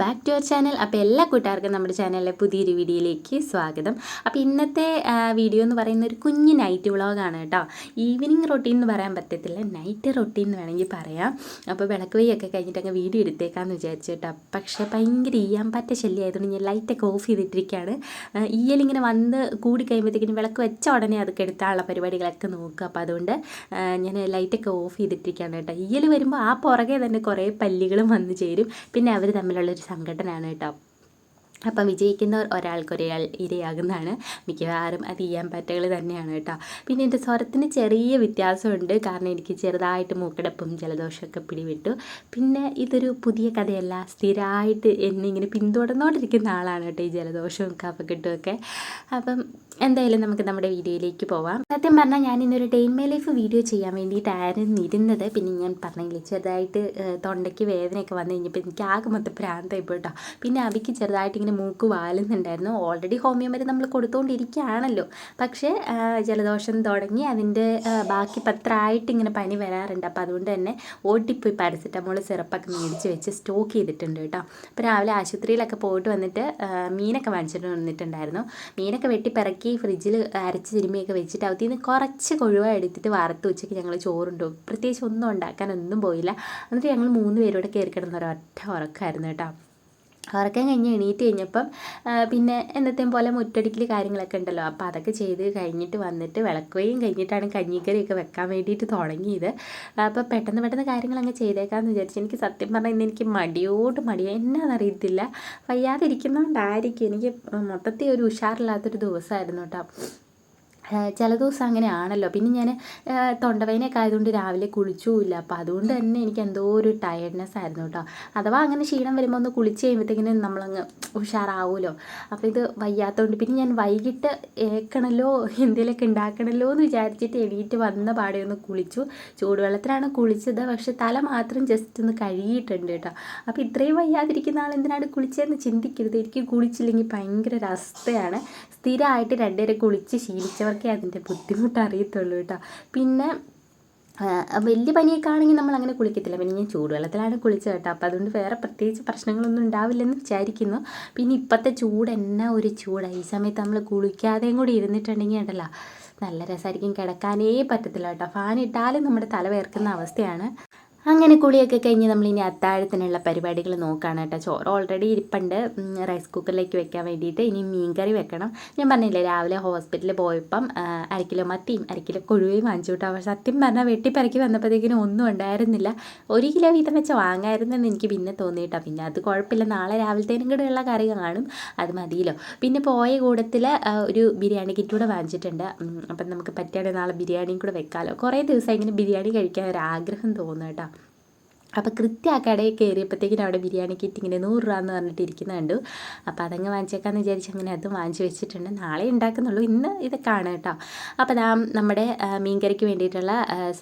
Back to our channel. അപ്പോൾ എല്ലാ കൂട്ടുകാർക്കും നമ്മുടെ ചാനലിലെ പുതിയൊരു വീഡിയോയിലേക്ക് സ്വാഗതം. അപ്പോൾ ഇന്നത്തെ വീഡിയോ എന്ന് പറയുന്ന ഒരു കുഞ്ഞ് നൈറ്റ് വ്ളോഗാണ് കേട്ടോ. ഈവനിങ് റൊട്ടീൻ എന്ന് പറയാൻ പറ്റത്തില്ല. നൈറ്റ് റൊട്ടീൻ എന്ന് വേണമെങ്കിൽ പറയാം. അപ്പോൾ വിളക്ക് വയ്യൊക്കെ കഴിഞ്ഞിട്ട് അങ്ങ് വീഡിയോ എടുത്തേക്കാന്ന് വിചാരിച്ചു കേട്ടോ. പക്ഷേ ഭയങ്കര ഈയാൻ പറ്റ ശല്യമായതുകൊണ്ട് ഞാൻ ലൈറ്റൊക്കെ ഓഫ് ചെയ്തിട്ടിരിക്കുകയാണ്. ഈയലിങ്ങനെ വന്ന് കൂടി കഴിയുമ്പോഴത്തേക്കിനും വിളക്ക് വെച്ച ഉടനെ അതൊക്കെ എടുത്താനുള്ള പരിപാടികളൊക്കെ നോക്കുക. അപ്പോൾ അതുകൊണ്ട് ഞാൻ ലൈറ്റൊക്കെ ഓഫ് ചെയ്തിട്ടിരിക്കുകയാണ് കേട്ടോ. ഈയൽ വരുമ്പോൾ ആ പുറകെ തന്നെ കുറേ പല്ലികളും വന്ന് ചേരും. പിന്നെ അവർ തമ്മിലുള്ളൊരു സംഘടനയാണ് കേട്ടോ. അപ്പം വിജയിക്കുന്നവർ ഒരാൾക്കൊരു ഇരയാകുന്നതാണ് മിക്കവാറും അത് ചെയ്യാൻ പറ്റുകൾ തന്നെയാണ് കേട്ടോ. പിന്നെ എന്റെ സ്വരത്തിന് ചെറിയ വ്യത്യാസമുണ്ട്. കാരണം എനിക്ക് ചെറുതായിട്ട് മൂക്കടപ്പും ജലദോഷമൊക്കെ പിടിവിട്ടു. പിന്നെ ഇതൊരു പുതിയ കഥയല്ല. സ്ഥിരമായിട്ട് എന്നെ ഇങ്ങനെ പിന്തുടർന്നുകൊണ്ടിരിക്കുന്ന ആളാണ് കേട്ടോ ഈ ജലദോഷവും കഫക്കെട്ടുമൊക്കെ. അപ്പം എന്തായാലും നമുക്ക് നമ്മുടെ വീഡിയോയിലേക്ക് പോവാം. സത്യം പറഞ്ഞാൽ ഞാൻ ഇന്നൊരു ഡെയിൻ മൈ ലൈഫ് വീഡിയോ ചെയ്യാൻ വേണ്ടിയിട്ടായിരുന്നു ഇരുന്നത്. പിന്നെ ഞാൻ പറഞ്ഞെങ്കിൽ ചെറുതായിട്ട് തൊണ്ടയ്ക്ക് വേദനയൊക്കെ വന്നു കഴിഞ്ഞപ്പോൾ എനിക്ക് ആകെ മൊത്തം ഭ്രാന്തായി പോയിട്ടോ പിന്നെ അവയ്ക്ക് ചെറുതായിട്ട് ഇങ്ങനെ മൂക്ക് വാലുന്നുണ്ടായിരുന്നു. ഓൾറെഡി ഹോമിയോ മരുന്ന് നമ്മൾ കൊടുത്തുകൊണ്ടിരിക്കുകയാണല്ലോ പക്ഷേ ജലദോഷം തുടങ്ങി അതിന്റെ ബാക്കി പത്രമായിട്ട് ഇങ്ങനെ പനി വരാറുണ്ട്. അപ്പോൾ അതുകൊണ്ട് തന്നെ ഓട്ടിപ്പോയി പാരസെറ്റമോൾ സിറപ്പൊക്കെ മേടിച്ച് വെച്ച് സ്റ്റോക്ക് ചെയ്തിട്ടുണ്ട് കേട്ടോ. അപ്പോൾ രാവിലെ ആശുപത്രിയിലൊക്കെ പോയിട്ട് വന്നിട്ട് മീനൊക്കെ വാങ്ങിച്ചിട്ട് വന്നിട്ടുണ്ടായിരുന്നു. മീനൊക്കെ വെട്ടി പിറക്കി ഫ്രിഡ്ജിൽ അരച്ച് തിരുമ്മിയൊക്കെ വെച്ചിട്ട് അതിൽ നിന്ന് കുറച്ച് കൊഴുവ എടുത്തിട്ട് വറുത്ത് ഉച്ചയ്ക്ക് ഞങ്ങൾ ചോറുണ്ടു. പ്രത്യേകിച്ച് ഒന്നും ഉണ്ടാക്കാനൊന്നും പോയില്ല. എന്നിട്ട് ഞങ്ങൾ മൂന്ന് പേരോടെ കയറി കിടന്ന ഒരൊറ്റ ഉറക്കമായിരുന്നു കേട്ടോ. ഉറക്കം കഴിഞ്ഞ് എണീറ്റ് കഴിഞ്ഞപ്പം പിന്നെ എന്നത്തെയും പോലെ മുറ്റടിക്കൽ കാര്യങ്ങളൊക്കെ ഉണ്ടല്ലോ. അപ്പോൾ അതൊക്കെ ചെയ്ത് കഴിഞ്ഞിട്ട് വന്നിട്ട് വിളക്കുകയും കഴിഞ്ഞിട്ടാണ് കഞ്ഞിക്കറിയൊക്കെ വെക്കാൻ വേണ്ടിയിട്ട് തുടങ്ങിയത്. അപ്പോൾ പെട്ടെന്ന് പെട്ടെന്ന് കാര്യങ്ങൾ അങ്ങ് ചെയ്തേക്കാമെന്ന് വിചാരിച്ചു എനിക്ക് സത്യം പറഞ്ഞാൽ ഇന്ന് എനിക്ക് മടിയോട് മടിയോ എന്നാണെന്നറിയത്തില്ല വയ്യാതിരിക്കുന്നതുകൊണ്ടായിരിക്കും എനിക്ക് മൊത്തത്തിൽ ഒരു ഉഷാറില്ലാത്തൊരു ദിവസമായിരുന്നു കേട്ടോ. ചില ദിവസം അങ്ങനെയാണല്ലോ. പിന്നെ ഞാൻ തൊണ്ടവേനയൊക്കെ ആയതുകൊണ്ട് രാവിലെ കുളിച്ചുമില്ല. അപ്പോൾ അതുകൊണ്ട് തന്നെ എനിക്ക് എന്തോ ഒരു ടയർഡ്നെസ് ആയിരുന്നു കേട്ടോ അഥവാ അങ്ങനെ ക്ഷീണം വരുമ്പോൾ ഒന്ന് കുളിച്ച് കഴിയുമ്പോഴത്തേക്കിനും നമ്മളങ്ങ് ഉഷാറാവുമല്ലോ അപ്പോൾ ഇത് വയ്യാത്തതുകൊണ്ട് പിന്നെ ഞാൻ വൈകിട്ട് ഏക്കണല്ലോ എന്തെങ്കിലുമൊക്കെ ഉണ്ടാക്കണല്ലോ എന്ന് വിചാരിച്ചിട്ട് എണീറ്റ് വന്ന പാടെ ഒന്ന് കുളിച്ചു. ചൂടുവെള്ളത്തിലാണ് കുളിച്ചത്. പക്ഷെ തല മാത്രം ജസ്റ്റ് ഒന്ന് കഴുകിയിട്ടുണ്ട് കേട്ടോ അപ്പോൾ ഇത്രയും വയ്യാതിരിക്കുന്ന ആൾ എന്തിനാണ് കുളിച്ചതെന്ന് ചിന്തിക്കരുത്. എനിക്ക് കുളിച്ചില്ലെങ്കിൽ ഭയങ്കര ഒരു അവസ്ഥയാണ് സ്ഥിരമായിട്ട് രണ്ടുപേരെ കുളിച്ച് ശീലിച്ചവർക്കേ അതിന്റെ ബുദ്ധിമുട്ട് അറിയത്തുള്ളൂ കേട്ടോ. പിന്നെ വലിയ പനിയൊക്കെ ആണെങ്കിൽ നമ്മൾ അങ്ങനെ കുളിക്കത്തില്ല. പിന്നെ ഞാൻ ചൂടുവെള്ളത്തിലാണ് കുളിച്ചത് കേട്ടോ. അപ്പോൾ അതുകൊണ്ട് വേറെ പ്രത്യേകിച്ച് പ്രശ്നങ്ങളൊന്നും ഉണ്ടാവില്ലെന്ന് വിചാരിക്കുന്നു. പിന്നെ ഇപ്പോഴത്തെ ചൂട് എന്നാ ഒരു ചൂടാണ് ഈ സമയത്ത് നമ്മൾ കുളിക്കാതെയും കൂടി ഇരുന്നിട്ടുണ്ടെങ്കിൽ ഉണ്ടല്ലോ. നല്ല രസമായിരിക്കും. കിടക്കാനേ പറ്റത്തില്ല കേട്ടോ. ഫാൻ ഇട്ടാലും നമ്മുടെ തല വേർക്കുന്ന അവസ്ഥയാണ്. അങ്ങനെ കുളിയൊക്കെ കഴിഞ്ഞ് നമ്മളിനി അത്താഴത്തിനുള്ള പരിപാടികൾ നോക്കുകയാണ് കേട്ടോ. ചോറ് ഓൾറെഡി ഇരിപ്പുണ്ട്. റൈസ് കുക്കറിലേക്ക് വെക്കാൻ വേണ്ടിയിട്ട് ഇനി മീൻകറി വെക്കണം. ഞാൻ പറഞ്ഞില്ലേ രാവിലെ ഹോസ്പിറ്റലിൽ പോയപ്പം അരക്കിലോ അര കിലോ മത്തിയും അരക്കിലോ കിലോ കൊഴുവയും വാങ്ങിച്ചു കിട്ടാം. പക്ഷെ സത്യം പറഞ്ഞാൽ വെട്ടിപ്പറക്കി വന്നപ്പോഴത്തേക്കിനും ഒന്നും ഉണ്ടായിരുന്നില്ല. ഒരു കിലോ വീതം വെച്ച് വാങ്ങായിരുന്നെന്ന് എനിക്ക് പിന്നെ തോന്നിയിട്ടാണ് പിന്നെ അത് കുഴപ്പമില്ല. നാളെ രാവിലത്തേനും കൂടെ ഉള്ള കറി കാണും. അത് മതിയല്ലോ. പിന്നെ പോയ കൂടത്തിൽ ഒരു ബിരിയാണി കിറ്റ് കൂടെ വാങ്ങിച്ചിട്ടുണ്ട്. അപ്പം നമുക്ക് പറ്റുകയാണെങ്കിൽ നാളെ ബിരിയാണിയും കൂടെ വെക്കാമല്ലോ കുറേ ദിവസം ഇങ്ങനെ ബിരിയാണി കഴിക്കാൻ ഒരു ആഗ്രഹം തോന്നുന്നു കേട്ടോ. അപ്പോൾ കൃത്യ ആ കടയിൽ കയറിയപ്പോഴത്തേക്കിനും അവിടെ ബിരിയാണി കിറ്റ് ഇങ്ങനെ നൂറ് രൂപ എന്ന് പറഞ്ഞിട്ട് ഇരിക്കുന്നുണ്ട്. അപ്പോൾ അതങ്ങ് വാങ്ങിച്ചേക്കാന്ന് വിചാരിച്ച് അങ്ങനെ അതും വാങ്ങിച്ച് വെച്ചിട്ടുണ്ട്. നാളെ ഉണ്ടാക്കുന്നുള്ളൂ. ഇന്ന് ഇതൊക്കെയാണ് കേട്ടോ. അപ്പോൾ നാം നമ്മുടെ മീൻകറിക്ക് വേണ്ടിയിട്ടുള്ള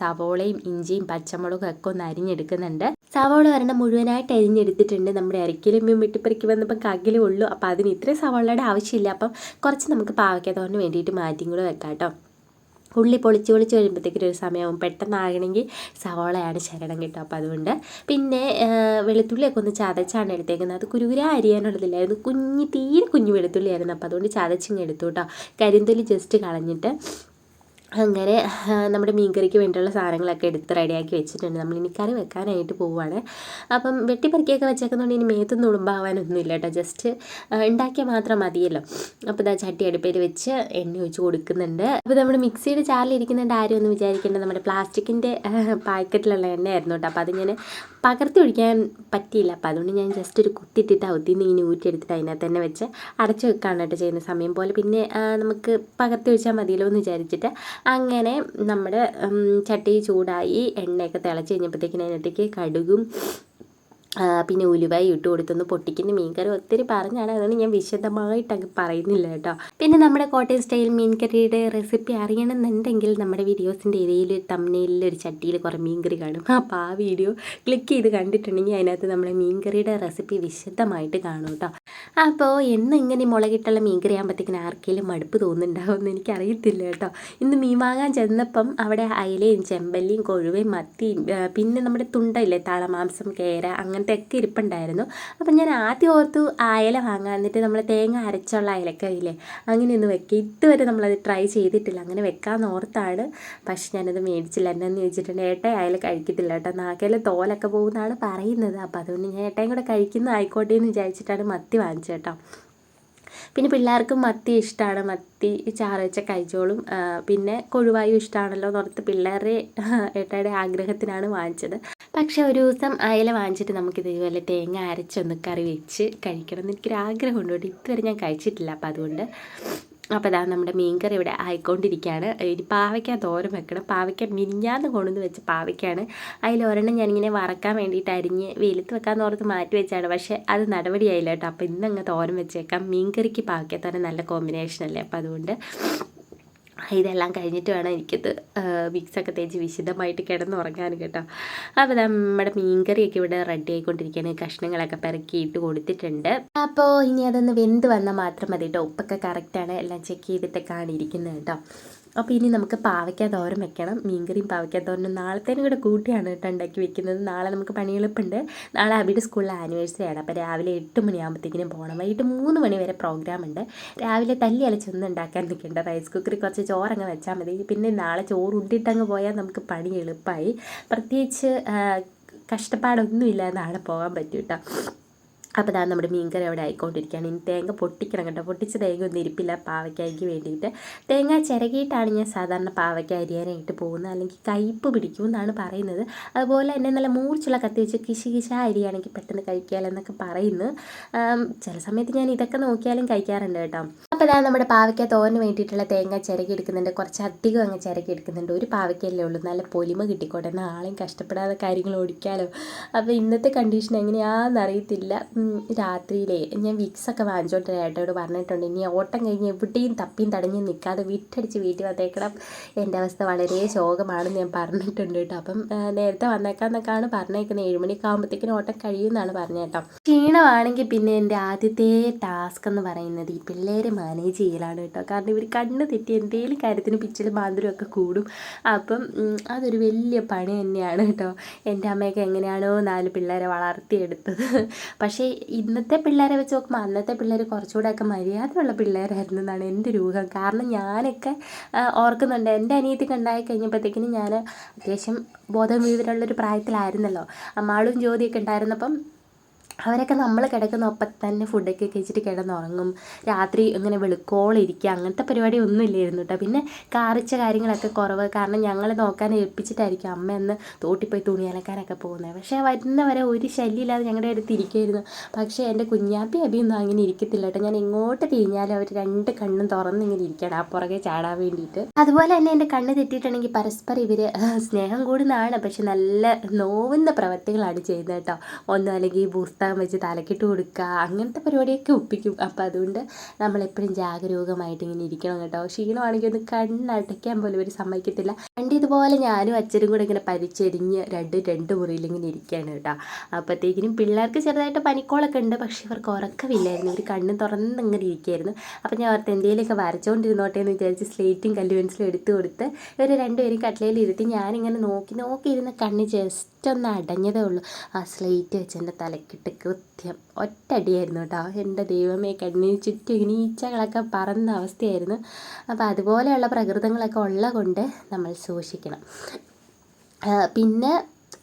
സവോളയും ഇഞ്ചിയും പച്ചമുളകും ഒക്കെ ഒന്ന് അരിഞ്ഞെടുക്കുന്നുണ്ട്. സവോള വരണം മുഴുവനായിട്ട് അരിഞ്ഞെടുത്തിട്ടുണ്ട്. നമ്മുടെ അരക്കിലും വെട്ടിപ്പറിക്കി വന്നപ്പം കകിലേ ഉള്ളൂ. അപ്പോൾ അതിന് ഇത്രയും സവോളയുടെ ആവശ്യമില്ല. അപ്പം കുറച്ച് നമുക്ക് പാവയ്ക്കത്തോന് വേണ്ടിയിട്ട് മാറ്റിയും കൂടെ വെക്കാം കേട്ടോ. ഉള്ളി പൊളിച്ച് പൊളിച്ച് കഴിയുമ്പോഴത്തേക്കും ഒരു സമയമാകും പെട്ടെന്നാകണമെങ്കിൽ സവോളയാണ് ശരണം കേട്ടോ. അപ്പോൾ അതുകൊണ്ട് പിന്നെ വെളുത്തുള്ളിയൊക്കെ ഒന്ന് ചതച്ചാണ് എടുത്തേക്കുന്നത്. അത് കുരുകുര അരിയാനുള്ളതില്ലായിരുന്നു. കുഞ്ഞ് തീരെ കുഞ്ഞു വെളുത്തുള്ളിയായിരുന്നു. അപ്പോൾ അതുകൊണ്ട് ചതച്ചിങ്ങ് എടുത്തു കേട്ടോ. കരിന്തൊലി ജസ്റ്റ് കളഞ്ഞിട്ട് അങ്ങനെ നമ്മുടെ മീൻകറിക്ക് വേണ്ടിയുള്ള സാധനങ്ങളൊക്കെ എടുത്ത് റെഡിയാക്കി വെച്ചിട്ടുണ്ട്. നമ്മൾ ഇനി കറി വെക്കാനായിട്ട് പോവുകയാണ് അപ്പം വെട്ടിപ്പറിക്കൊക്കെ വെച്ചേക്കുന്നതുകൊണ്ട് ഇനി മേത്തൊന്നും ഉളുമ്പാവാനൊന്നുമില്ല കേട്ടോ. ജസ്റ്റ് ഉണ്ടാക്കിയാൽ മാത്രം മതിയല്ലോ. അപ്പോൾ ഇതാ ചട്ടി അടുപ്പേൽ വെച്ച് എണ്ണ ഒഴിച്ച് കൊടുക്കുന്നുണ്ട്. അപ്പോൾ നമ്മുടെ മിക്സിയുടെ ചാറിലിരിക്കുന്നുണ്ട് ആരും ഒന്നും വിചാരിക്കേണ്ട. നമ്മുടെ പ്ലാസ്റ്റിക്കിന്റെ പാക്കറ്റിലുള്ള എണ്ണയായിരുന്നു കേട്ടോ. അപ്പോൾ അത് ഞാൻ പകർത്തി ഒഴിക്കാൻ പറ്റിയില്ല. അപ്പോൾ അതുകൊണ്ട് ഞാൻ ജസ്റ്റ് ഒരു കുത്തിയിട്ടിട്ട് നിന്ന് ഇങ്ങനെ ഊറ്റിയെടുത്തിട്ട് അതിനകത്ത് തന്നെ വെച്ച് അടച്ചു വെക്കാണ് കേട്ടോ ചെയ്യുന്ന സമയം പോലെ. പിന്നെ നമുക്ക് പകർത്തി ഒഴിച്ചാൽ മതിയല്ലോ എന്ന് വിചാരിച്ചിട്ട് അങ്ങനെ നമ്മുടെ ചട്ടി ചൂടായി എണ്ണയൊക്കെ തിളച്ച് കഴിഞ്ഞപ്പോഴത്തേക്കിന് അതിനകത്തേക്ക് കടുകും പിന്നെ ഉലുവായി ഇട്ട് കൊടുത്തൊന്ന് പൊട്ടിക്കുന്ന. മീൻകറി ഒത്തിരി പറഞ്ഞാണ് അതുകൊണ്ട് ഞാൻ വിശദമായിട്ട് അങ്ങ് പറയുന്നില്ല കേട്ടോ. പിന്നെ നമ്മുടെ കോട്ടയം സ്റ്റൈൽ മീൻകറിയുടെ റെസിപ്പി അറിയണമെന്നുണ്ടെങ്കിൽ നമ്മുടെ വീഡിയോസിന്റെ ഇടയിൽ തമ്മനയിൽ ഒരു ചട്ടിയിൽ കുറേ മീൻകറി കാണും. അപ്പോൾ ആ വീഡിയോ ക്ലിക്ക് ചെയ്ത് കണ്ടിട്ടുണ്ടെങ്കിൽ അതിനകത്ത് നമ്മുടെ മീൻകറിയുടെ റെസിപ്പി വിശദമായിട്ട് കാണും കേട്ടോ. അപ്പോൾ എന്ന് ഇങ്ങനെ മുളകിട്ടുള്ള മീൻകറി ആകുമ്പോഴത്തേക്കിന് ആർക്കെങ്കിലും മടുപ്പ് തോന്നുന്നുണ്ടാവുമെന്ന് എനിക്കറിയത്തില്ല കേട്ടോ. ഇന്ന് മീൻ വാങ്ങാൻ ചെന്നപ്പം അവിടെ അയലയും ചെമ്പല്ലിയും കൊഴുവയും മത്തിയും പിന്നെ നമ്മുടെ തുണ്ടയില്ലേ തളമാംസം കേര അങ്ങനത്തെ ഒക്കെ ഇരിപ്പുണ്ടായിരുന്നു അപ്പം ഞാൻ ആദ്യം ഓർത്തു അയല വാങ്ങാൻ എന്നിട്ട് നമ്മൾ തേങ്ങ അരച്ചുള്ള അയലക്കറിയില്ലേ അങ്ങനെ ഒന്ന് വെക്കുക ഇതുവരെ നമ്മളത് ട്രൈ ചെയ്തിട്ടില്ല. അങ്ങനെ വെക്കാമെന്ന് ഓർത്താണ്. പക്ഷെ ഞാനത് മേടിച്ചില്ല. എന്നു ചോദിച്ചിട്ടുണ്ട് ഏട്ടായി അയല കഴിക്കത്തില്ല കേട്ടോ. നാക്കയിലെ തോലൊക്കെ പോകുന്നതാണ് പറയുന്നത്. അപ്പോൾ അതുകൊണ്ട് ഞാൻ ഏട്ടായും കൂടെ കഴിക്കുന്ന. ആയിക്കോട്ടെ എന്ന് വിചാരിച്ചിട്ടാണ് മത്തി വാങ്ങിച്ചത് കേട്ടോ. പിന്നെ പിള്ളേർക്കും മത്തി ഇഷ്ടമാണ് മത്തി ചാറ് വെച്ച കഴിച്ചോളും പിന്നെ കൊഴുവായും ഇഷ്ടമാണല്ലോ എന്ന് ഓർത്ത് പിള്ളേരുടെ ഏട്ടയുടെ ആഗ്രഹത്തിനാണ് വാങ്ങിച്ചത്. പക്ഷേ ഒരു ദിവസം അയല വാങ്ങിച്ചിട്ട് നമുക്ക് ഇതുപോലെ തേങ്ങ അരച്ചൊന്ന് കറി വെച്ച് കഴിക്കണം എന്ന് എനിക്കൊരു ആഗ്രഹമുണ്ട് ഇതുവരെ ഞാൻ കഴിച്ചിട്ടില്ല. അപ്പം അതുകൊണ്ട് അപ്പോൾ ഇതാ നമ്മുടെ മീൻകറി ഇവിടെ ആയിക്കൊണ്ടിരിക്കുകയാണ്. ഇനി പാവയ്ക്ക തോരൻ വെക്കണം. പാവയ്ക്ക മിനിഞ്ഞാന്ന് കൊണ്ടുവന്ന് വെച്ച പാവയ്ക്കാണ്. അതിൽ ഒരെണ്ണം ഞാനിങ്ങനെ വറക്കാൻ വേണ്ടിയിട്ട് അരിഞ്ഞ് വെയിലത്ത് വെക്കാമെന്ന് ഓർത്ത് മാറ്റി വെച്ചാണ് പക്ഷേ അത് നടപടിയായില്ല കേട്ടോ. അപ്പോൾ ഇന്നങ്ങ് തോരൻ വെച്ചേക്കാം. മീൻകറിക്ക് പാവയ്ക്ക തോരൻ നല്ല കോമ്പിനേഷൻ അല്ലേ? അപ്പോൾ അതുകൊണ്ട് ഇതെല്ലാം കഴിഞ്ഞിട്ട് വേണം എനിക്കത് വിക്സൊക്കെ തേച്ച് വിശദമായിട്ട് കിടന്നുറങ്ങാൻ കേട്ടോ. അപ്പോൾ നമ്മുടെ മീൻകറിയൊക്കെ ഇവിടെ റെഡി ആയിക്കൊണ്ടിരിക്കുകയാണ്. കഷ്ണങ്ങളൊക്കെ പെറുക്കിയിട്ട് കൊടുത്തിട്ടുണ്ട്. അപ്പോൾ ഇനി അതൊന്ന് വെന്ത് വന്നാൽ മാത്രം മതി കേട്ടോ. ഉപ്പൊക്കെ കറക്റ്റാണ് എല്ലാം ചെക്ക് ചെയ്തിട്ടൊക്കെയാണ് ഇരിക്കുന്നത് കേട്ടോ. അപ്പോൾ ഇനി നമുക്ക് പാവയ്ക്ക തോരൻ വെക്കണം. മീൻകറിയും പാവയ്ക്ക തോരനും നാളത്തേനും കൂടെ കൂട്ടിയാണ് കേട്ടോ ഉണ്ടാക്കി വെക്കുന്നത്. നാളെ നമുക്ക് പണി പണിയെളുപ്പുണ്ട് നാളെ അബിയുടെ സ്കൂളിൽ ആനിവേഴ്സറി ആണ്. അപ്പോൾ രാവിലെ എട്ട് മണിയാകുമ്പോഴത്തേക്കിനും പോകണം. വൈകിട്ട് മൂന്ന് മണി വരെ പ്രോഗ്രാം ഉണ്ട്. രാവിലെ തല്ലി അലച്ചൊന്നും ഉണ്ടാക്കാൻ നിൽക്കേണ്ട. റൈസ് കുക്കറിൽ കുറച്ച് ചോറങ്ങ് വെച്ചാൽ മതി. പിന്നെ നാളെ ചോറ് ഉണ്ടിട്ടങ്ങ് പോയാൽ നമുക്ക് പണി എളുപ്പമായി പ്രത്യേകിച്ച് കഷ്ടപ്പാടൊന്നുമില്ലാതെ കഷ്ടപ്പാടൊന്നുമില്ല നാളെ പോകാൻ പറ്റും കേട്ടോ. അപ്പോൾ ദാ നമ്മുടെ മീൻകറി അവിടെ ആയിക്കൊണ്ടിരിക്കുകയാണ്. ഇനി തേങ്ങ പൊട്ടിക്കണം കേട്ടോ. പൊട്ടിച്ച തേങ്ങ ഒന്നും ഇരിപ്പില്ല. പാവയ്ക്കായ്ക്ക് വേണ്ടിയിട്ട്. തേങ്ങ ചിരകിയിട്ടാണ് ഞാൻ സാധാരണ പാവയ്ക്ക അരിയാനായിട്ട് പോകുന്നത്. അല്ലെങ്കിൽ കയ്പ്പ് പിടിക്കും എന്നാണ് പറയുന്നത്. അതുപോലെ തന്നെ നല്ല മൂർച്ചുള്ള കത്തി വെച്ച് കിശി കിശ അരിയാണെങ്കിൽ പെട്ടെന്ന് കഴിക്കാമെന്നൊക്കെ പറയുന്നു. ചില സമയത്ത് ഞാൻ ഇതൊക്കെ നോക്കിയാലും കഴിക്കാറുണ്ട് കേട്ടോ. അപ്പോൾ ഞാൻ നമ്മുടെ പാവയ്ക്ക തോരന് വേണ്ടിയിട്ടുള്ള തേങ്ങ ചിരകി എടുക്കുന്നുണ്ട് കുറച്ച് അധികം അങ്ങ് ചിരകി എടുക്കുന്നുണ്ട് ഒരു പാവയ്ക്കല്ലേ ഉള്ളൂ. നല്ല പൊലിമ കിട്ടിക്കോട്ടെ. നാളെയും കഷ്ടപ്പെടാതെ കാര്യങ്ങൾ ഓടിക്കാലോ. അപ്പോൾ ഇന്നത്തെ കണ്ടീഷൻ എങ്ങനെയാണെന്ന് അറിയത്തില്ല. രാത്രിയിലെ ഞാൻ വിക്സൊക്കെ വാങ്ങിച്ചോണ്ട് ഏട്ടയോട് പറഞ്ഞിട്ടുണ്ട്. ഇനി ഓട്ടം കഴിഞ്ഞ് എവിടെയും തപ്പിയും തടഞ്ഞ് നിൽക്കാതെ വിട്ടടിച്ച് വീട്ടിൽ വന്നേക്കണം. എന്റെ അവസ്ഥ വളരെ ശോകമാണെന്ന് ഞാൻ പറഞ്ഞിട്ടുണ്ട് കേട്ടോ. അപ്പം നേരത്തെ വന്നേക്കാന്നൊക്കെയാണ് പറഞ്ഞേക്കുന്നത്. ഏഴുമണിയൊക്കെ ആകുമ്പോഴത്തേക്കിനും ഓട്ടം കഴിയുമെന്നാണ് പറഞ്ഞേട്ടോ ക്ഷീണമാണെങ്കിൽ പിന്നെ എന്റെ ആദ്യത്തെ ടാസ്ക് എന്ന് പറയുന്നത് ഈ പിള്ളേരെ മാനേജ് ചെയ്യലാണ് കേട്ടോ. കാരണം ഇവർ കണ്ണ് തെറ്റി എന്തെങ്കിലും കാര്യത്തിന് മാതിരും ഒക്കെ കൂടും. അപ്പം അതൊരു വലിയ പണി തന്നെയാണ് കേട്ടോ. എന്റെ അമ്മയൊക്കെ എങ്ങനെയാണോ നാല് പിള്ളേരെ വളർത്തിയെടുത്തത്. പക്ഷേ ഇന്നത്തെ പിള്ളേരെ വെച്ച് നോക്കുമ്പോൾ അന്നത്തെ പിള്ളേർ കുറച്ചുകൂടെയൊക്കെ മര്യാദയുള്ള പിള്ളേരായിരുന്നു എന്നാണ് എന്റെ ഒരു കാരണം ഞാനൊക്കെ ഓർക്കുന്നുണ്ട്. എന്റെ അനിയത്തി കണ്ടായി കഴിഞ്ഞപ്പോഴത്തേക്കിനും ഞാൻ അത്യാവശ്യം ബോധം വിവരമുള്ളൊരു പ്രായത്തിലായിരുന്നല്ലോ. അമ്മാളും ജ്യോതിയൊക്കെ ഉണ്ടായിരുന്നപ്പം അവരൊക്കെ നമ്മൾ കിടക്കുന്ന ഒപ്പം തന്നെ ഫുഡൊക്കെ കഴിച്ചിട്ട് കിടന്നുറങ്ങും. രാത്രി ഇങ്ങനെ വെളുക്കോളം ഇരിക്കുക അങ്ങനത്തെ പരിപാടി ഒന്നും ഇല്ലായിരുന്നു കേട്ടോ പിന്നെ കാറിച്ച കാര്യങ്ങളൊക്കെ കുറവ്. കാരണം ഞങ്ങൾ നോക്കാൻ ഏൽപ്പിച്ചിട്ടായിരിക്കും അമ്മ എന്ന് തോട്ടിപ്പോയി തുണി അലക്കാനൊക്കെ പോകുന്നത് പക്ഷേ വരുന്നവരെ ഒരു ശല്യമില്ലാതെ ഞങ്ങളുടെ അടുത്ത് ഇരിക്കുമായിരുന്നു പക്ഷേ എന്റെ കുഞ്ഞാപ്പി അബിയൊന്നും അങ്ങനെ ഇരിക്കത്തില്ല കേട്ടോ ഞാൻ എങ്ങോട്ട് തിരിഞ്ഞാലും അവർ രണ്ട് കണ്ണും തുറന്നിങ്ങനെ ഇരിക്കണം. ആ പുറകെ ചാടാൻ വേണ്ടിയിട്ട്. അതുപോലെ തന്നെ എന്റെ കണ്ണ് തെറ്റിയിട്ടുണ്ടെങ്കിൽ പരസ്പരം ഇവർ സ്നേഹം കൂടുന്നതാണ്. പക്ഷെ നല്ല നോവുന്ന പ്രവർത്തികളാണ് ചെയ്യുന്നത് കേട്ടോ ഒന്നും അല്ലെങ്കിൽ പുസ്തകം വെച്ച് തലക്കിട്ട് കൊടുക്കുക അങ്ങനത്തെ പരിപാടിയൊക്കെ ഒപ്പിക്കും. അപ്പോൾ അതുകൊണ്ട് നമ്മളെപ്പോഴും ജാഗരൂകമായിട്ട് ഇങ്ങനെ ഇരിക്കണം കേട്ടോ. ക്ഷീണമാണെങ്കിൽ ഒന്ന് കണ്ണടയ്ക്കാൻ പോലും ഇവർ സമ്മതിക്കത്തില്ല. പണ്ട് ഇതുപോലെ ഞാനും അച്ഛനും കൂടെ ഇങ്ങനെ പരിച്ചെരിഞ്ഞ് രണ്ട് രണ്ട് മുറിയിൽ ഇങ്ങനെ ഇരിക്കുകയാണ് കേട്ടോ. അപ്പോഴത്തേക്കിനും പിള്ളേർക്ക് ചെറുതായിട്ട് പനിക്കോളൊക്കെ ഉണ്ട്. പക്ഷേ ഇവർക്ക് ഉറക്കമില്ലായിരുന്നു. ഇവർ കണ്ണ് തുറന്ന് ഇങ്ങനെ ഇരിക്കുകയായിരുന്നു. അപ്പോൾ ഞാൻ ഓർത്ത് എന്തെങ്കിലുമൊക്കെ വരച്ചുകൊണ്ടിരുന്നോട്ടെ എന്ന് വിചാരിച്ച് സ്ലേറ്റും കല്ലുപെൻസിലും എടുത്ത് കൊടുത്ത് ഇവർ രണ്ടുപേരും കട്ടിലയിൽ ഇരുത്തി ഞാനിങ്ങനെ നോക്കി നോക്കി ഇരുന്ന് കണ്ണ് ജസ്റ്റ് ഒന്ന് അടഞ്ഞതേ ഉള്ളൂ ആ സ്ലേറ്റ് വെച്ച് എന്റെ തലക്കിട്ട് കൃത്യം ഒറ്റടിയായിരുന്നു കേട്ടോ. എന്റെ ദൈവമേ കണ്ണിന് ചുറ്റും ഇങ്ങനെ ഈച്ചകളൊക്കെ പറന്ന അവസ്ഥയായിരുന്നു. അപ്പോൾ അതുപോലെയുള്ള പ്രകൃതങ്ങളൊക്കെ ഉള്ള കൊണ്ട് നമ്മൾ സൂക്ഷിക്കണം. പിന്നെ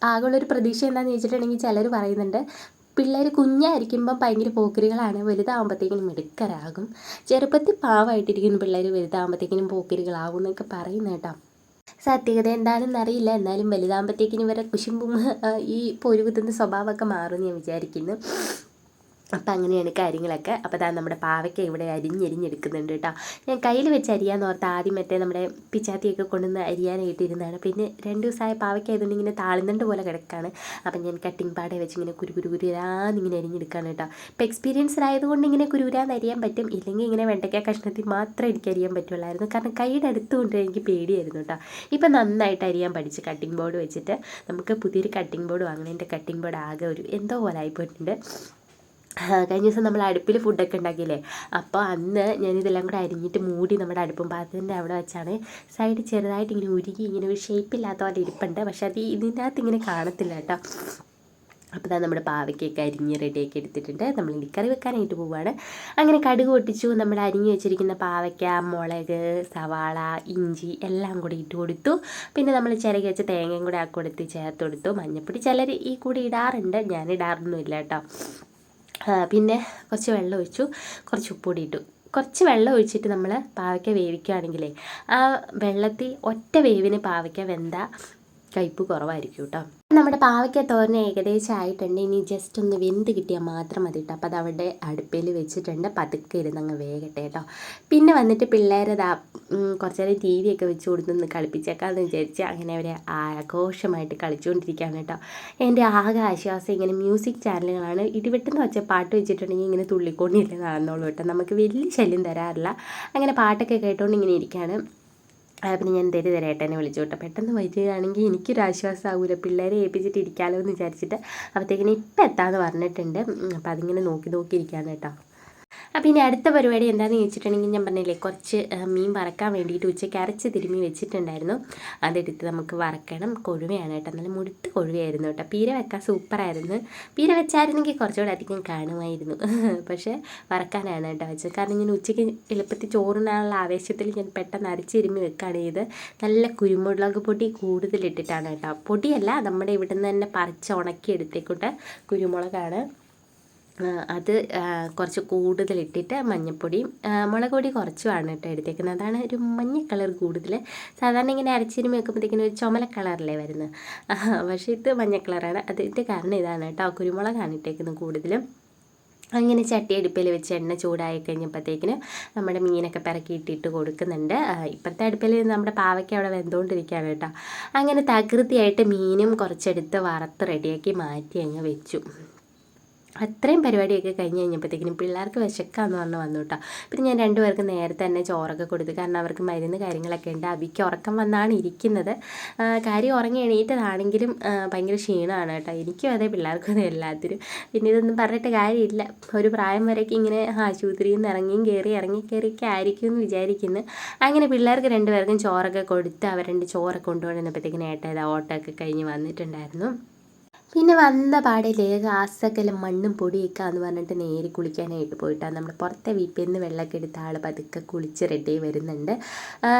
ആകെയുള്ളൊരു പ്രതീക്ഷ എന്താണെന്ന് ചോദിച്ചിട്ടുണ്ടെങ്കിൽ ചിലർ പറയുന്നുണ്ട് പിള്ളേർ കുഞ്ഞായിരിക്കുമ്പം ഭയങ്കര പോക്കിരികളാണ് വലുതാകുമ്പോഴത്തേക്കിനും മിടുക്കരാകും. ചെറുപ്പത്തിൽ പാവമായിട്ടിരിക്കുന്ന പിള്ളേർ വലുതാകുമ്പോഴത്തേക്കിനും പോക്കിരികളാകും എന്നൊക്കെ പറയുന്നത് കേട്ടോ. സത്യത എന്താണെന്ന് അറിയില്ല. എന്നാലും വലുതാകുമ്പോഴത്തേക്കിനും ഇവരെ കുശുമ്പും ഈ പൊരുകുത്തുന്ന സ്വഭാവമൊക്കെ മാറുമെന്ന് ഞാൻ വിചാരിക്കുന്നു. അപ്പം അങ്ങനെയാണ് കാര്യങ്ങളൊക്കെ. അപ്പോൾ അതാ നമ്മുടെ പാവയ്ക്ക ഇവിടെ അരിഞ്ഞരിഞ്ഞെടുക്കുന്നുണ്ട് കേട്ടോ. ഞാൻ കയ്യിൽ വെച്ച് അരിയാന്ന് ഓർത്ത് ആദ്യം മറ്റേ നമ്മുടെ പിച്ചാത്തിയൊക്കെ കൊണ്ടുവന്ന് അരിയാനായിട്ട് ഇരുന്നതാണ് പിന്നെ രണ്ട് ദിവസമായ പാവയ്ക്ക ആയതുകൊണ്ട് ഇങ്ങനെ താളുന്നുണ്ട് പോലെ കിടക്കാണ്. അപ്പം ഞാൻ കട്ടിംഗ് പാടെ വെച്ച് ഇങ്ങനെ കുരു ഇങ്ങനെ അരിഞ്ഞെടുക്കാണ് കേട്ടോ. ഇപ്പം എക്സ്പീരിയൻസ്ഡ് ആയതുകൊണ്ട് ഇങ്ങനെ കുരുരാന്ന് അരിയാൻ പറ്റും. ഇല്ലെങ്കിൽ ഇങ്ങനെ വെണ്ടയ്ക്ക കഷ്ണത്തിൽ മാത്രമേ എനിക്ക് അരിയാൻ പറ്റുള്ളായിരുന്നു. കാരണം കൈയുടെ അടുത്ത് കൊണ്ട് എനിക്ക് പേടിയായിരുന്നു കേട്ടോ. ഇപ്പം നന്നായിട്ട് അരിയാൻ പഠിച്ച് കട്ടിംഗ് ബോർഡ് വെച്ചിട്ട് നമുക്ക് പുതിയൊരു കട്ടിംഗ് ബോർഡ് വാങ്ങണം. എന്റെ കട്ടിംഗ് ബോർഡ് ആകെ ഒരു എന്തോ പോലെ ആയിപ്പോയിട്ടുണ്ട്. കഴിഞ്ഞ ദിവസം നമ്മൾ അടുപ്പിൽ ഫുഡൊക്കെ ഉണ്ടാക്കിയില്ലേ? അപ്പോൾ അന്ന് ഞാനിതെല്ലാം കൂടെ അരിഞ്ഞിട്ട് മൂടി നമ്മുടെ അടുപ്പും പാത്രത്തിന്റെ അവിടെ വെച്ചാണ്. സൈഡ് ചെറുതായിട്ട് ഇങ്ങനെ ഉരുകി ഇങ്ങനെ ഒരു ഷേപ്പില്ലാത്ത പോലെ ഇരിപ്പുണ്ട്. പക്ഷെ അത് ഇതിനകത്ത് ഇങ്ങനെ കാണത്തില്ല കേട്ടോ. അപ്പോൾ ഇതാ നമ്മുടെ പാവയ്ക്കൊക്കെ അരിഞ്ഞ് റെഡിയാക്കി എടുത്തിട്ടുണ്ട്. നമ്മൾ ഇനി കറി വെക്കാനായിട്ട് പോവുകയാണ് അങ്ങനെ കടുക് പൊട്ടിച്ചു. നമ്മുടെ അരിഞ്ഞ് വെച്ചിരിക്കുന്ന പാവയ്ക്ക മുളക് സവാള ഇഞ്ചി എല്ലാം കൂടി ഇട്ട് കൊടുത്തു. പിന്നെ നമ്മൾ ചിരകി വെച്ച തേങ്ങയും കൂടെ ആക്കി കൊടുത്ത് ചേർത്ത് കൊടുത്തു. മഞ്ഞപ്പൊടി ചിലർ ഈ കൂടി ഇടാറുണ്ട്. ഞാൻ ഇടാറൊന്നുമില്ല കേട്ടോ. പിന്നെ കുറച്ച് വെള്ളം ഒഴിച്ചു. കുറച്ച് ഉപ്പൊടി ഇട്ടു കുറച്ച് വെള്ളം ഒഴിച്ചിട്ട് നമ്മൾ പാവയ്ക്ക വേവിക്കുകയാണെങ്കിലേ ആ വെള്ളത്തിൽ ഒറ്റ വേവിന് പാവയ്ക്ക വെന്ത കയ്പ്പ് കുറവായിരിക്കും കേട്ടോ നമ്മുടെ പാവയ്ക്ക തോരൻ ഏകദേശം ആയിട്ടുണ്ട് ഇനി ജസ്റ്റ് ഒന്ന് വെന്ത് കിട്ടിയാൽ മാത്രം മതി കേട്ടോ അപ്പോൾ അത് അവിടെ അടുപ്പിൽ വെച്ചിട്ടുണ്ട്. പതുക്കെ ഇരുന്ന് അങ്ങ് വേഗട്ടെ കേട്ടോ പിന്നെ വന്നിട്ട് പിള്ളേരെ ദാ കുറച്ച് നേരം ടി വി ഒക്കെ വെച്ച് കൊടുത്തൊന്ന് കളിപ്പിച്ചേക്കാമെന്ന് വിചാരിച്ച് അങ്ങനെ അവരെ ആഘോഷമായിട്ട് കളിച്ചുകൊണ്ടിരിക്കുകയാണ് കേട്ടോ എന്റെ ആകെ ആശ്വാസം ഇങ്ങനെ മ്യൂസിക് ചാനലുകളാണ് ഇടിവെട്ടെന്ന് വെച്ച പാട്ട് വെച്ചിട്ടുണ്ടെങ്കിൽ ഇങ്ങനെ തുള്ളിക്കൊണ്ടില്ലേ നടന്നോളൂ കേട്ടോ നമുക്ക് വലിയ ശല്യം തരാറില്ല. അങ്ങനെ പാട്ടൊക്കെ കേട്ടുകൊണ്ട് ഇങ്ങനെ ഇരിക്കുകയാണ് പിന്നെ ഞാൻ തെരി തരേട്ടനെ വിളിച്ചു കേട്ടോ. പെട്ടെന്ന് വരികയാണെങ്കിൽ എനിക്കൊരു ആശ്വാസമാകൂല പിള്ളേരെ ഏൽപ്പിച്ചിട്ട് ഇരിക്കാമല്ലോ എന്ന് വിചാരിച്ചിട്ട് അപ്പോഴത്തേക്കിനും ഇപ്പം എത്താമെന്ന് പറഞ്ഞിട്ടുണ്ട്. അപ്പോൾ അതിങ്ങനെ നോക്കി നോക്കി ഇരിക്കുകയാണ് കേട്ടോ. അപ്പോൾ ഇനി അടുത്ത പരിപാടി എന്താണെന്ന് ചോദിച്ചിട്ടുണ്ടെങ്കിൽ ഞാൻ പറഞ്ഞില്ലേ കുറച്ച് മീൻ വറക്കാൻ വേണ്ടിയിട്ട് ഉച്ചയ്ക്ക് അരച്ച് തിരുമ്മി വെച്ചിട്ടുണ്ടായിരുന്നു. അതെടുത്ത് നമുക്ക് വറക്കണം. കൊഴുവയാണ് കേട്ടോ. നല്ല മുടുത്ത് കൊഴുവയായിരുന്നു കേട്ടോ. പീര വെക്കാൻ സൂപ്പറായിരുന്നു. പീര വെച്ചായിരുന്നെങ്കിൽ കുറച്ചുകൂടെ അധികം കാണുമായിരുന്നു. പക്ഷേ വറക്കാനാണ് കേട്ടോ വെച്ചത്. കാരണം ഞാൻ ഉച്ചയ്ക്ക് എളുപ്പത്തിൽ ചോറിനാനുള്ള ആവേശത്തിൽ ഞാൻ പെട്ടെന്ന് അരച്ചിരുമ്മി വെക്കുകയാണ് ചെയ്ത് നല്ല കുരുമുളക് പൊടി കൂടുതലിട്ടിട്ടാണ് കേട്ടോ. പൊടിയല്ല നമ്മുടെ ഇവിടുന്ന് തന്നെ പറിച്ച് ഉണക്കി എടുത്തേക്കൊണ്ട് കുരുമുളകാണ്. അത് കുറച്ച് കൂടുതലിട്ടിട്ട് മഞ്ഞൾപ്പൊടിയും മുളക് പൊടി കുറച്ചുമാണ് കേട്ടോ എടുത്തേക്കുന്നത്. അതാണ് ഒരു മഞ്ഞ കളർ കൂടുതൽ സാധാരണ ഇങ്ങനെ അരച്ചിരുമ്പ് വെക്കുമ്പോഴത്തേക്കിനും ഒരു ചുമല കളറല്ലേ വരുന്നത് പക്ഷേ ഇത് മഞ്ഞ കളറാണ്. അതിന്റെ കാരണം ഇതാണ് കേട്ടോ. കുരുമുളകാണ് ഇട്ടേക്കുന്നത് കൂടുതലും. അങ്ങനെ ചട്ടി അടുപ്പിൽ വെച്ച് എണ്ണ ചൂടായി കഴിഞ്ഞപ്പോഴത്തേക്കിന് നമ്മുടെ മീനൊക്കെ പിറക്കി ഇട്ടിട്ട് കൊടുക്കുന്നുണ്ട്. ഇപ്പോഴത്തെ അടുപ്പിൽ നമ്മുടെ പാവയ്ക്ക് അവിടെ വെന്തുകൊണ്ടിരിക്കുകയാണ് കേട്ടോ. അങ്ങനെ തകൃതിയായിട്ട് മീനും കുറച്ചെടുത്ത് വറുത്ത് റെഡിയാക്കി മാറ്റി അങ്ങ് വെച്ചു. അത്രയും പരിപാടിയൊക്കെ കഴിഞ്ഞ് കഴിഞ്ഞപ്പോഴത്തേക്കിനും പിള്ളേർക്ക് വിശക്കാന്ന് പറഞ്ഞ് വന്നു കേട്ടോ പിന്നെ ഞാൻ രണ്ടുപേർക്ക് നേരത്തെ തന്നെ ചോറൊക്കെ കൊടുത്തു. കാരണം അവർക്ക് മരുന്ന് കാര്യങ്ങളൊക്കെ ഉണ്ട്. അവിക്ക് ഉറക്കം വന്നാണ് ഇരിക്കുന്നത്. കാര്യം ഉറങ്ങി എണീറ്റതാണെങ്കിലും ഭയങ്കര ക്ഷീണമാണ് കേട്ടോ. എനിക്കും അതെ പിള്ളേർക്കും അതെ എല്ലാത്തിനും. പിന്നെ ഇതൊന്നും പറഞ്ഞിട്ട് കാര്യമില്ല. ഒരു പ്രായം വരെയൊക്കെ ഇങ്ങനെ ആശുപത്രിയിൽ നിന്ന് ഇറങ്ങിയും കയറി ഇറങ്ങി കയറിയൊക്കെ ആയിരിക്കും എന്ന് വിചാരിക്കുന്നു. അങ്ങനെ പിള്ളേർക്ക് രണ്ടുപേർക്കും ചോറൊക്കെ കൊടുത്ത് അവരുടെ ചോറൊക്കെ കൊണ്ടുപോകുന്നപ്പോഴത്തേക്കിനും ഏട്ടാ ഓട്ടോ ഒക്കെ കഴിഞ്ഞ് വന്നിട്ടുണ്ടായിരുന്നു. പിന്നെ വന്ന പാടില്ലേ ഗ്ലാസ്സൊക്കെ മണ്ണും പൊടിയൊക്കെ എന്ന് പറഞ്ഞിട്ട് നേരെ കുളിക്കാനായിട്ട് പോയിട്ടാണ് നമ്മൾ പുറത്തെ വീപ്പിൽ നിന്ന് വെള്ളമൊക്കെ എടുത്ത ആൾ പതുക്കെ കുളിച്ച് റെഡി വരുന്നുണ്ട്.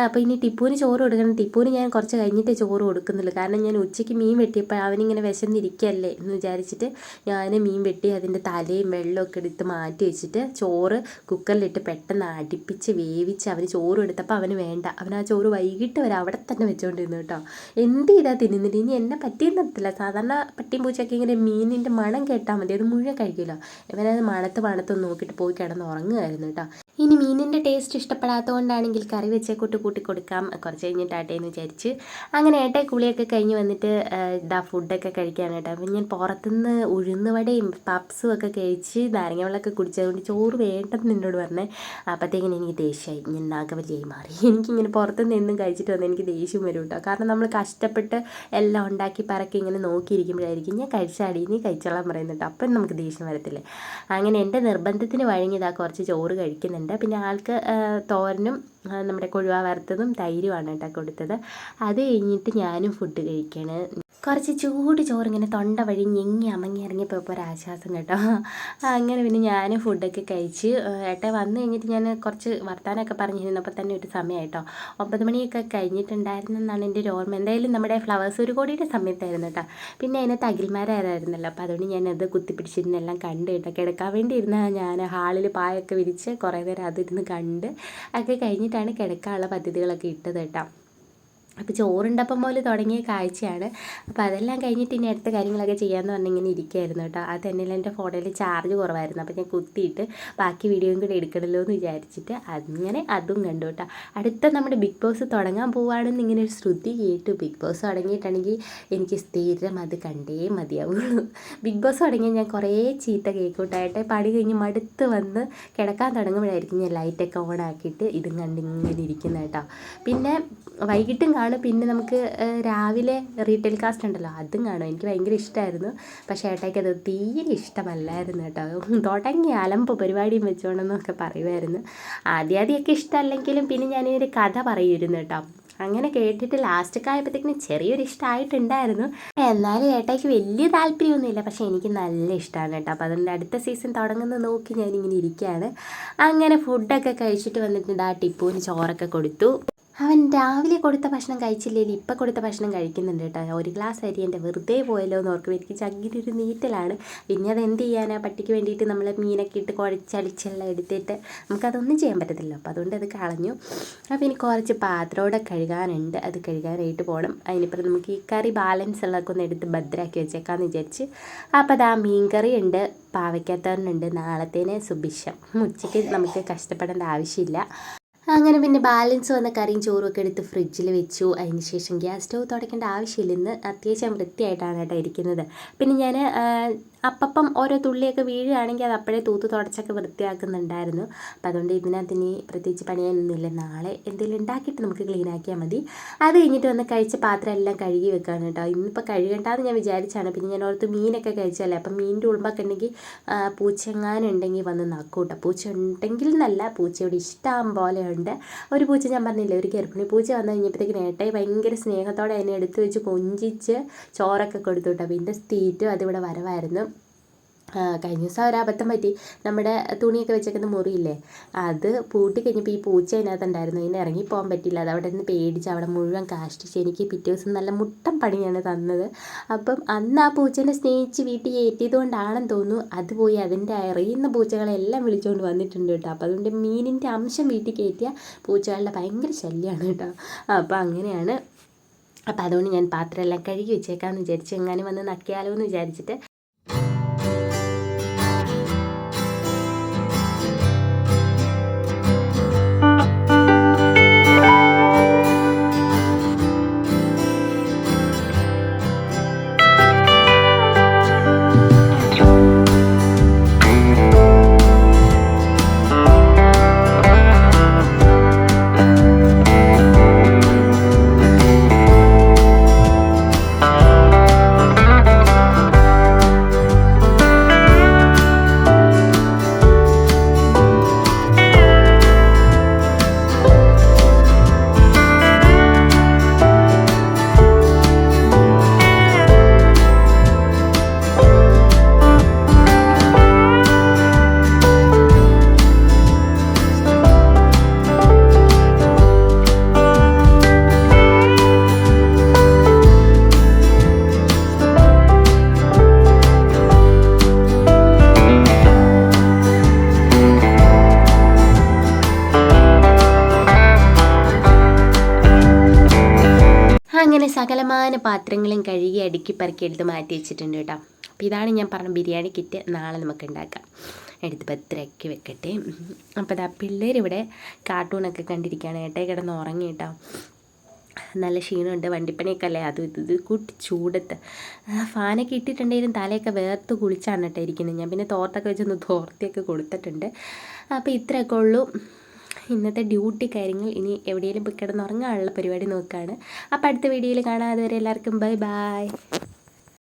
അപ്പോൾ ഇനി ടിപ്പുവിന് ചോറ് കൊടുക്കണം. ടിപ്പുവിന് ഞാൻ കുറച്ച് കഴിഞ്ഞിട്ടേ ചോറ് കൊടുക്കുന്നുള്ളൂ. കാരണം ഞാൻ ഉച്ചയ്ക്ക് മീൻ വെട്ടിയപ്പോൾ അവനിങ്ങനെ വിശന്നിരിക്കല്ലേ എന്ന് വിചാരിച്ചിട്ട് ഞാൻ മീൻ വെട്ടി അതിന്റെ തലയും വെള്ളമൊക്കെ എടുത്ത് മാറ്റി വെച്ചിട്ട് ചോറ് കുക്കറിലിട്ട് പെട്ടെന്ന് അടിപ്പിച്ച് വേവിച്ച് അവന് ചോറ് എടുത്തപ്പോൾ അവന് വേണ്ട. അവൻ ആ ചോറ് വൈകിട്ട് വരെ അവിടെ തന്നെ വെച്ചുകൊണ്ടിരുന്നു കേട്ടോ. എന്ത് ചെയ്താൽ തിന്നുന്നില്ല ഇനി എന്നെ പറ്റിയെന്നത്തില്ല സാധാരണ പട്ടി പട്ടിയും പൂച്ചയൊക്കെ ഇങ്ങനെ മീനിന്റെ മണം കേട്ടാൽ മതി. അത് മുഴുവൻ കഴിക്കില്ല ഇവനത് മണത്ത് മണത്ത് നോക്കിയിട്ട് പോയി കിടന്ന് ഉറങ്ങുമായിരുന്നു കേട്ടോ. ഇനി മീനിന്റെ ടേസ്റ്റ് ഇഷ്ടപ്പെടാത്തതുകൊണ്ടാണെങ്കിൽ കറി വെച്ചേ കൂട്ടി കൂട്ടി കൊടുക്കാം. കുറച്ച് കഴിഞ്ഞിട്ടാട്ടെ എന്ന് വിചാരിച്ച്. അങ്ങനെ ഏട്ടെ കുളിയൊക്കെ കഴിഞ്ഞ് വന്നിട്ട് ഇതാ ഫുഡൊക്കെ കഴിക്കാനായിട്ട് അപ്പം ഞാൻ പുറത്തുനിന്ന് ഉഴുന്നുവടയും പപ്സും ഒക്കെ കഴിച്ച് നാരങ്ങ വെള്ളമൊക്കെ കുടിച്ചതുകൊണ്ട് ചോറ് വേണ്ടെന്ന് എന്നോട് പറഞ്ഞേ. അപ്പോഴത്തേക്കിനും എനിക്ക് ദേഷ്യമായി ഞാൻ നാഗവല്ലിയായി മാറി. എനിക്കിങ്ങനെ പുറത്തുനിന്ന് എന്നും കഴിച്ചിട്ട് വന്ന് എനിക്ക് ദേഷ്യം വരും കേട്ടോ. കാരണം നമ്മൾ കഷ്ടപ്പെട്ട് എല്ലാം ഉണ്ടാക്കി പറക്കി ഇങ്ങനെ നോക്കിയിരിക്കുമ്പോഴായിരിക്കും ഞാൻ കഴിച്ചാടി നീ കഴിച്ചോളാൻ പറയുന്നുണ്ട്. അപ്പം നമുക്ക് ദേഷ്യം വരത്തില്ലേ? അങ്ങനെ എന്റെ നിർബന്ധത്തിന് വഴങ്ങിയതാ കുറച്ച് ചോറ് കഴിക്കുന്നുണ്ട്. പിന്നെ ആൾക്ക് തോരനും നമ്മുടെ കൊഴുവ വറുത്തതും തൈരുമാണ് കേട്ടോ കൊടുത്തത്. അത് കഴിഞ്ഞിട്ട് ഞാനും ഫുഡ് കഴിക്കുകയാണ് കുറച്ച് ചൂട് ചോറിങ്ങനെ തൊണ്ട വഴി ഞെങ്ങി അമങ്ങി ഇറങ്ങിപ്പോയപ്പോൾ ഒരു ആശ്വാസം കേട്ടോ. അങ്ങനെ പിന്നെ ഞാൻ ഫുഡൊക്കെ കഴിച്ച് ഏട്ടാ വന്നു കഴിഞ്ഞിട്ട് ഞാൻ കുറച്ച് വർത്താനമൊക്കെ പറഞ്ഞിരുന്നപ്പോൾ തന്നെ ഒരു സമയമായിട്ടോ ഒമ്പത് മണിയൊക്കെ കഴിഞ്ഞിട്ടുണ്ടായിരുന്നെന്നാണ് എന്റെ ഒരു ഓർമ്മ. എന്തായാലും നമ്മുടെ ഫ്ലവേഴ്സ് ഒരു കോടിയുടെ സമയത്തായിരുന്നു കേട്ടോ. പിന്നെ അതിനകത്ത് അഖിൽമാരായിരുന്നല്ലോ അപ്പോൾ അതുകൊണ്ട് ഞാനത് കുത്തിപ്പിടിച്ചിരുന്നെല്ലാം കണ്ട് കേട്ടോ. കിടക്കാൻ വേണ്ടി ഇരുന്ന ഞാൻ ഹാളിൽ പായൊക്കെ വിരിച്ച് കുറേ നേരം അതിരുന്ന് കണ്ട് ഒക്കെ കഴിഞ്ഞിട്ടാണ് കിടക്കാനുള്ള പദ്ധതികളൊക്കെ ഇട്ടത് കേട്ടോ. അപ്പോൾ ചോറുണ്ടപ്പം പോലെ തുടങ്ങിയ കാഴ്ചയാണ്. അപ്പോൾ അതെല്ലാം കഴിഞ്ഞിട്ട് ഇനി അടുത്ത കാര്യങ്ങളൊക്കെ ചെയ്യാമെന്ന് പറഞ്ഞ് ഇങ്ങനെ ഇരിക്കുകയായിരുന്നു കേട്ടോ. അത് തന്നെ എന്റെ ഫോണിൽ ചാർജ് കുറവായിരുന്നു. അപ്പോൾ ഞാൻ കുത്തിയിട്ട് ബാക്കി വീഡിയോയും കൂടി എടുക്കണമല്ലോ എന്ന് വിചാരിച്ചിട്ട് അങ്ങനെ അതും കണ്ടു കേട്ടോ. അടുത്ത നമ്മുടെ ബിഗ് ബോസ് തുടങ്ങാൻ പോവുകയാണെന്ന് ഇങ്ങനെ ഒരു ശ്രുതി കേട്ടു. ബിഗ് ബോസ് തുടങ്ങിയിട്ടാണെങ്കിൽ എനിക്ക് സ്ഥിരം അത് കണ്ടേ മതിയാവുള്ളൂ. ബിഗ് ബോസ് തുടങ്ങിയാൽ ഞാൻ കുറേ ചീത്ത കേൾക്കൂട്ടായിട്ട് പണി കഴിഞ്ഞ് മടുത്ത് വന്ന് കിടക്കാൻ തുടങ്ങുമ്പോഴായിരിക്കും ഞാൻ ലൈറ്റൊക്കെ ഓൺ ആക്കിയിട്ട് ഇതും കണ്ട് ഇങ്ങനെ ഇരിക്കുന്നത് കേട്ടോ. പിന്നെ വൈകിട്ടും കാണും. പിന്നെ നമുക്ക് രാവിലെ റീറ്റെയിൽ കാസ്റ്റ് ഉണ്ടല്ലോ അതും കാണും. എനിക്ക് ഭയങ്കര ഇഷ്ടമായിരുന്നു പക്ഷേ ഏട്ടായിക്ക് അത് തീരെ ഇഷ്ടമല്ലായിരുന്നു കേട്ടോ. തുടങ്ങി അലമ്പ് പരിപാടിയും വെച്ചോണമെന്നൊക്കെ പറയുമായിരുന്നു. ആദ്യാദ്യമൊക്കെ ഇഷ്ടമല്ലെങ്കിലും പിന്നെ ഞാനൊരു കഥ പറയുമായിരുന്നു കേട്ടോ. അങ്ങനെ കേട്ടിട്ട് ലാസ്റ്റൊക്കെ ആയപ്പോഴത്തേക്കിന് ചെറിയൊരു ഇഷ്ടമായിട്ടുണ്ടായിരുന്നു എന്നാലും ഏട്ടായിക്ക് വലിയ താല്പര്യമൊന്നുമില്ല. പക്ഷേ എനിക്ക് നല്ല ഇഷ്ടമാണ് കേട്ടോ. അപ്പോൾ അതിന്റെ അടുത്ത സീസൺ തുടങ്ങുന്നത് നോക്കി ഞാനിങ്ങനെ ഇരിക്കുകയാണ്. അങ്ങനെ ഫുഡൊക്കെ കഴിച്ചിട്ട് വന്നിട്ടുണ്ട്. ആ ടിപ്പുവിന് ചോറൊക്കെ കൊടുത്തു. അവൻ രാവിലെ കൊടുത്ത ഭക്ഷണം കഴിച്ചില്ലെങ്കിൽ ഇപ്പം കൊടുത്ത ഭക്ഷണം കഴിക്കുന്നുണ്ട് കേട്ടോ. ഒരു ഗ്ലാസ് അരി എന്റെ വെറുതെ പോയല്ലോ എന്ന് ഓർക്കും. എനിക്ക് ചങ്കിലൊരു നീറ്റലാണ്. പിന്നെ അത് എന്ത് ചെയ്യാനാണ് പട്ടിക്ക് വേണ്ടിയിട്ട് നമ്മൾ മീനൊക്കെ ഇട്ട് കുഴച്ചടിച്ചെല്ലാം എടുത്തിട്ട് നമുക്കതൊന്നും ചെയ്യാൻ പറ്റത്തില്ല അപ്പോൾ അതുകൊണ്ട് അത് കളഞ്ഞു. അപ്പോൾ ഇനി കുറച്ച് പാത്രമോടെ കഴുകാനുണ്ട്. അത് കഴുകാനായിട്ട് പോകണം അതിനിപ്പുറം നമുക്ക് ഈ കറി ബാലൻസ് ഉള്ളതൊക്കെ ഒന്ന് എടുത്ത് ഭദ്രാക്കി വെച്ചേക്കാമെന്ന് വിചാരിച്ച്. അപ്പോൾ അത് ആ മീൻ കറി ഉണ്ട്. പാവയ്ക്കാത്തവരുണ്ട് നാളത്തേന് സുഭിക്ഷം. ഉച്ചയ്ക്ക് നമുക്ക് കഷ്ടപ്പെടേണ്ട ആവശ്യമില്ല. അങ്ങനെ പിന്നെ ബാലൻസ് വന്ന കറിയും ചോറും ഒക്കെ എടുത്ത് ഫ്രിഡ്ജിൽ വെച്ചു. അതിന് ശേഷം ഗ്യാസ് സ്റ്റവ് തുടയ്ക്കേണ്ട ആവശ്യമില്ല ഇന്ന് അത്യാവശ്യം വൃത്തിയായിട്ടാണ് കേട്ടോ ഇരിക്കുന്നത്. പിന്നെ ഞാൻ അപ്പം ഓരോ തുള്ളിയൊക്കെ വീഴുകയാണെങ്കിൽ അത് അപ്പോഴേ തൂത്ത് തുടച്ചൊക്കെ വൃത്തിയാക്കുന്നുണ്ടായിരുന്നു. അപ്പം അതുകൊണ്ട് ഇതിനകത്ത് ഇനി പ്രത്യേകിച്ച് പണിയാനൊന്നുമില്ല നാളെ എന്തെങ്കിലും ഉണ്ടാക്കിയിട്ട് നമുക്ക് ക്ലീൻ ആക്കിയാൽ മതി. അത് കഴിഞ്ഞിട്ട് വന്ന് കഴിച്ച പാത്രം എല്ലാം കഴുകി വെക്കാണ് കേട്ടോ. ഇന്നിപ്പോൾ കഴുകണ്ടെന്ന് ഞാൻ വിചാരിച്ചാണ്. പിന്നെ ഞാൻ ഓർത്ത് മീനൊക്കെ കഴിച്ചല്ലേ അപ്പം മീനിന്റെ ഉളുമ്പൊക്കെ ഉണ്ടെങ്കിൽ പൂച്ചെങ്ങാനുണ്ടെങ്കിൽ വന്ന് നക്കൂട്ടോ പൂച്ച ഉണ്ടെങ്കിൽ എന്നല്ല പൂച്ചയോട് ഇഷ്ടം പോലെ ഉണ്ട് ഒരു പൂച്ച ഞാൻ പറഞ്ഞില്ല ഒരു ഗർഭിണി പൂച്ച വന്നു കഴിഞ്ഞപ്പോഴത്തേക്ക് ഏട്ടായി ഭയങ്കര സ്നേഹത്തോടെ അതിനെ എടുത്ത് വെച്ച് കൊഞ്ചിച്ച് ചോറൊക്കെ കൊടുത്തു കേട്ടോ. പിന്നെ തീറ്റും അതിവിടെ വരവായിരുന്നു. കഴിഞ്ഞ ദിവസം ഒരു അബദ്ധം പറ്റി. നമ്മുടെ തുണിയൊക്കെ വെച്ചേക്കുന്ന മുറിയില്ലേ? അത് പൂട്ടി കഴിഞ്ഞപ്പോൾ ഈ പൂച്ച അതിനകത്ത് ഉണ്ടായിരുന്നു. അതിന് ഇറങ്ങി പോകാൻ പറ്റില്ല അത് അവിടെ നിന്ന് പേടിച്ച് അവിടെ മുഴുവൻ കാഷ്ടിച്ച് എനിക്ക് പിറ്റേ ദിവസം നല്ല മുട്ടം പണിയാണ് തന്നത്. അപ്പം അന്ന് ആ പൂച്ചേനെ സ്നേഹിച്ച് വീട്ടിൽ ഏറ്റിയത് കൊണ്ടാണെന്ന് തോന്നുന്നു. അത് പോയി അതിന്റെ അറിയുന്ന പൂച്ചകളെല്ലാം വിളിച്ചുകൊണ്ട് വന്നിട്ടുണ്ട് കേട്ടോ. അപ്പോൾ അതുകൊണ്ട് മീനിന്റെ അംശം വീട്ടിൽ കയറ്റിയ പൂച്ചകളുടെ ഭയങ്കര ശല്യമാണ് കേട്ടോ. അപ്പോൾ അങ്ങനെയാണ്. അപ്പോൾ അതുകൊണ്ട് ഞാൻ പാത്രമെല്ലാം കഴുകി വെച്ചേക്കാമെന്ന് വിചാരിച്ച് എങ്ങാനും വന്ന് നക്കിയാലോ എന്ന് വിചാരിച്ചിട്ട് അങ്ങനെ സകലമാന പാത്രങ്ങളും കഴുകി അടുക്കി പറക്കി എടുത്ത് മാറ്റി വെച്ചിട്ടുണ്ട് കേട്ടോ. അപ്പോൾ ഇതാണ് ഞാൻ പറഞ്ഞ ബിരിയാണി കിറ്റ്. നാളെ നമുക്ക് ഉണ്ടാക്കാം. എടുത്ത് പത്രയാക്കി വെക്കട്ടെ. അപ്പോൾ ഇതാ പിള്ളേരിവിടെ കാർട്ടൂണൊക്കെ കണ്ടിരിക്കുകയാണ്. ഏട്ടേ കിടന്ന് ഉറങ്ങി കേട്ടോ. നല്ല ക്ഷീണമുണ്ട്. വണ്ടിപ്പണിയൊക്കെ അല്ലേ? അത് ഇത് കൂട്ടി ചൂടത്ത്. ഫാനൊക്കെ ഇട്ടിട്ടുണ്ടെങ്കിലും തലയൊക്കെ വേർത്ത് കുളിച്ചാണ് കേട്ടോ ഇരിക്കുന്നത്. ഞാൻ പിന്നെ തോർത്തൊക്കെ വെച്ചൊന്ന് തോർത്തിയൊക്കെ കൊടുത്തിട്ടുണ്ട്. അപ്പോൾ ഇത്രയൊക്കെ ഉള്ളൂ. ഇന്നത്തെ ഡ്യൂട്ടി കാര്യങ്ങൾ ഇനി എവിടെയെങ്കിലും പോയി കിടന്നുറങ്ങാനുള്ള പരിപാടി നോക്കുകയാണ് അപ്പോൾ അടുത്ത വീഡിയോയിൽ കാണാതെ വരെ എല്ലാവർക്കും ബൈ ബൈ.